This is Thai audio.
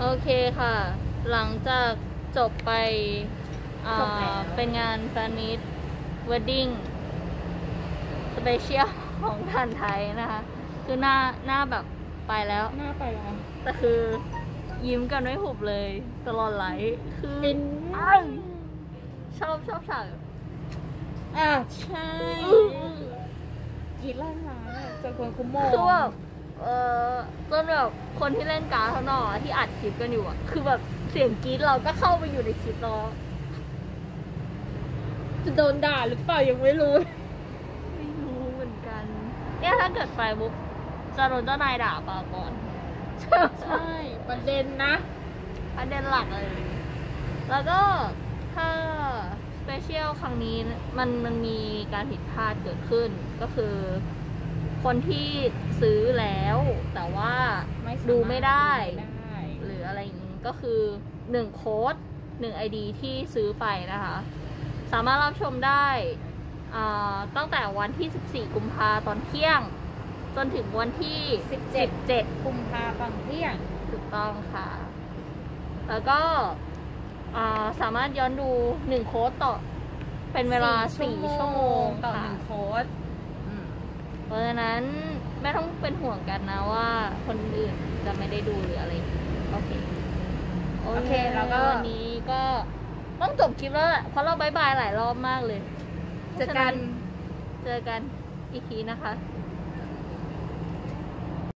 โอเคค่ะ หลังจากจบไปอ่าจบแล้ว เป็นงานแฟนมิตว e ดดิ้งสเปเชียลของทันไทยนะคะ คือหน้าหน้าแบบไปแล้ว หน้าไปแล้วแต่คือยิ้มกันไม่หุบเลยตลอดไลฟ์คือฟินอ้าวชอบชอบฉาก อะใช่กินล่าร้านอะเจอคนคุมโมงคือแบบ เออจนแบบคนที่เล่นการ์ดข้างนอกอะที่อัดคลิปกันอยู่อะคือแบบเสียงกรี๊ดเราก็เข้าไปอยู่ในคลิปเราจะโดนด่าหรือเปล่ายังไม่รู้ ไม่รู้เหมือนกัน เนี่ยถ้าเกิดไปบุ๊กจะโดนเจ้านายด่าปาก่อนใช่ ประเด็นนะประเด็นหลักเลย แล้วก็ถ้าสเปเชียลครั้งนี้มันมันมีการผิดพลาดเกิดขึ้นก็คือ คนที่ซื้อแล้ว แต่ว่าไม่สาารถดูไม่ได้ ดูไม่ได้ หรืออะไรอย่างนี้ก็คือหนึ่งโค้ดหนึ่งไอดีที่ซื้อไปนะคะ สามารถรับชมได้อ่าตั้งแต่วันที่ 14 กุมภาตอนเที่ยง จนถึงวันที่ 17 17 กุมภาพันธ์เที่ยง ถูกต้องค่ะ แล้วก็อ่าสามารถย้อนดูหนึ่งโค้ดต่อ เป็นเวลาสี่4ชั่วโมงต่อหค่ะ นึ่งโค้ดอืม เพราะฉะนั้นไม่ต้องเป็นห่วงกันนะว่า คนอื่นจะไม่ได้ดูหรืออะไรอย่างงี้โอเค โอเคแล้วก็ วันนี้ก็ต้องจบคลิปแล้วแหละเพราะเราบายบายหลายรอบมากเลยเจอกัน เจอกันอีกทีนะคะบ